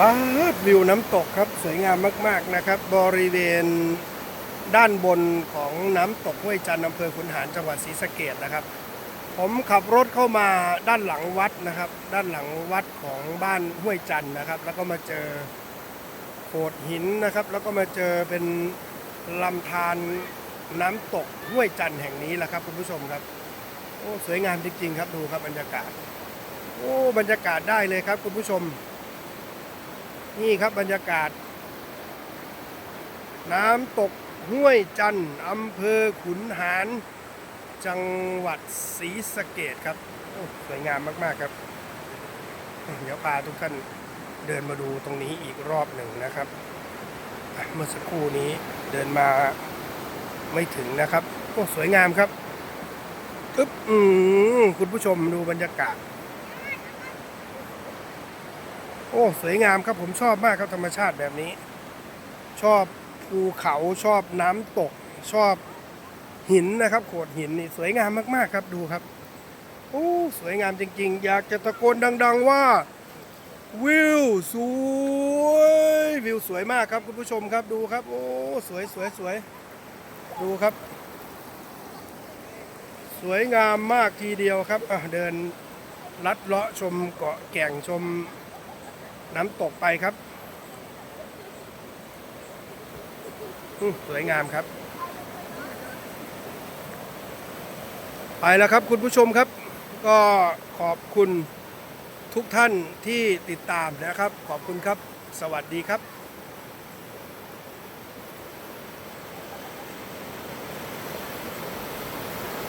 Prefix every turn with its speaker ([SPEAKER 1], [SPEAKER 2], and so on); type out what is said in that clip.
[SPEAKER 1] บ้าวิวน้ำตกครับสวยงามมาก ๆนะครับ บริเวณด้านบนของน้ำตกห้วยจันทร์อำเภอขุนหารจังหวัดศรีสะเกดนะครับ ผมขับรถเข้ามาด้านหลังวัดนะครับ ด้านหลังวัดของบ้านห้วยจันทร์นะครับ แล้วก็มาเจอโขดหินนะครับ แล้วก็มาเจอเป็นลำธารน้ำตกห้วยจันทร์แห่งนี้แหละครับคุณผู้ชมครับโอ้สวยงามจริงๆครับดูครับบรรยากาศโอ้บรรยากาศได้เลยครับคุณผู้ชม นี่ครับบรรยากาศ น้ำตกห้วยจันทร์อำเภอขุนหาร จังหวัดศรีสะเกดครับสวยงามมาก ๆ ครับ เดี๋ยวพาทุกท่านเดินมาดูตรงนี้อีกรอบหนึ่งนะครับ เมื่อสักครู่นี้เดินมาไม่ถึงนะครับโอ้สวยงามครับอึ๊บอืมคุณผู้ชมดูบรรยากาศ โอ้สวยงามครับผมชอบมากครับธรรมชาติแบบนี้ ชอบภูเขาชอบน้ำตก ชอบหินนะครับ โขดหินนี่สวยงามมากๆครับดูครับโอ้สวยงามจริง ๆ อยากจะตะโกนดัง ๆ ว่าวิวสวยวิวสวยมากครับคุณผู้ชมครับดูครับ โอ้สวยสวยสวยดูครับ สวยงามมากทีเดียวครับเดินลัดเลาะชมเกาะแก่งชม น้ำตกไปครับสวยงามครับ ไปแล้วครับคุณผู้ชมครับ ก็ขอบคุณทุกท่านที่ติดตามนะครับ ขอบคุณครับ สวัสดีครับ